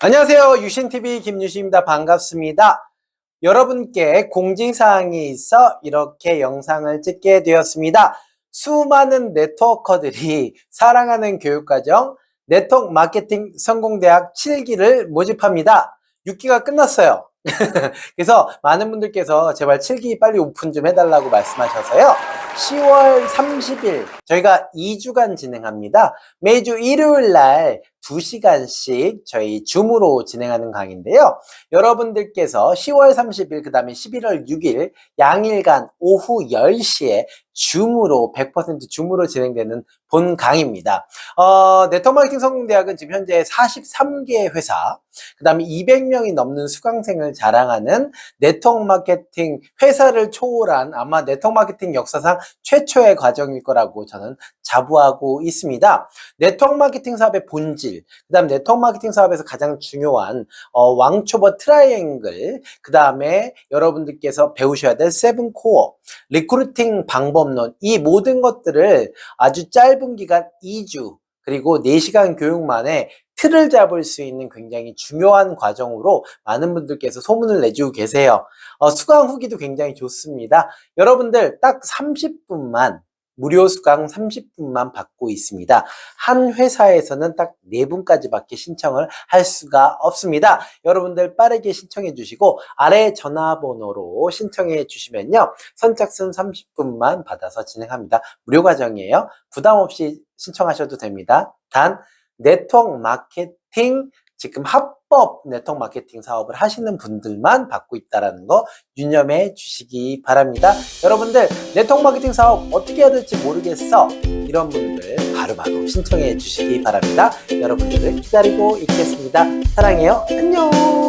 안녕하세요. 유신TV 김유신입니다. 반갑습니다. 여러분께 공지사항이 있어 이렇게 영상을 찍게 되었습니다. 수많은 네트워커들이 사랑하는 교육과정 네트워크 마케팅 성공대학 7기를 모집합니다. 6기가 끝났어요. 그래서 많은 분들께서 제발 7기 빨리 오픈 좀 해달라고 말씀하셔서요. 10월 30일 저희가 2주간 진행합니다. 매주 일요일 날 2시간씩 저희 줌으로 진행하는 강의인데요. 여러분들께서 10월 30일 그 다음에 11월 6일 양일간 오후 10시에 줌으로 100% 줌으로 진행되는 본 강의입니다. 어, 네트워크 마케팅 성공대학은 지금 현재 43개 회사, 그 다음에 200명이 넘는 수강생을 자랑하는 네트워크 마케팅 회사를 초월한 아마 네트워크 마케팅 역사상 최초의 과정일 거라고 저는 자부하고 있습니다. 네트워크 마케팅 사업의 본질, 그 다음 네트워크 마케팅 사업에서 가장 중요한 어, 왕초보 트라이앵글, 그 다음에 여러분들께서 배우셔야 될 세븐 코어, 리크루팅 방법론, 이 모든 것들을 아주 짧은 기간 2주, 그리고 4시간 교육 만에 틀을 잡을 수 있는 굉장히 중요한 과정으로 많은 분들께서 소문을 내주고 계세요. 어, 수강 후기도 굉장히 좋습니다. 여러분들 딱 30분만 무료 수강 30분만 받고 있습니다. 한 회사에서는 딱 4분까지밖에 신청을 할 수가 없습니다. 여러분들 빠르게 신청해 주시고 아래 전화번호로 신청해 주시면요. 선착순 30분만 받아서 진행합니다. 무료 과정이에요. 부담 없이 신청하셔도 됩니다. 단 네트워크 마케팅 지금 합법 네트워크 마케팅 사업을 하시는 분들만 받고 있다라는 거 유념해 주시기 바랍니다. 여러분들 네트워크 마케팅 사업 어떻게 해야 될지 모르겠어 이런 분들 바로바로 신청해 주시기 바랍니다. 여러분들을 기다리고 있겠습니다. 사랑해요. 안녕.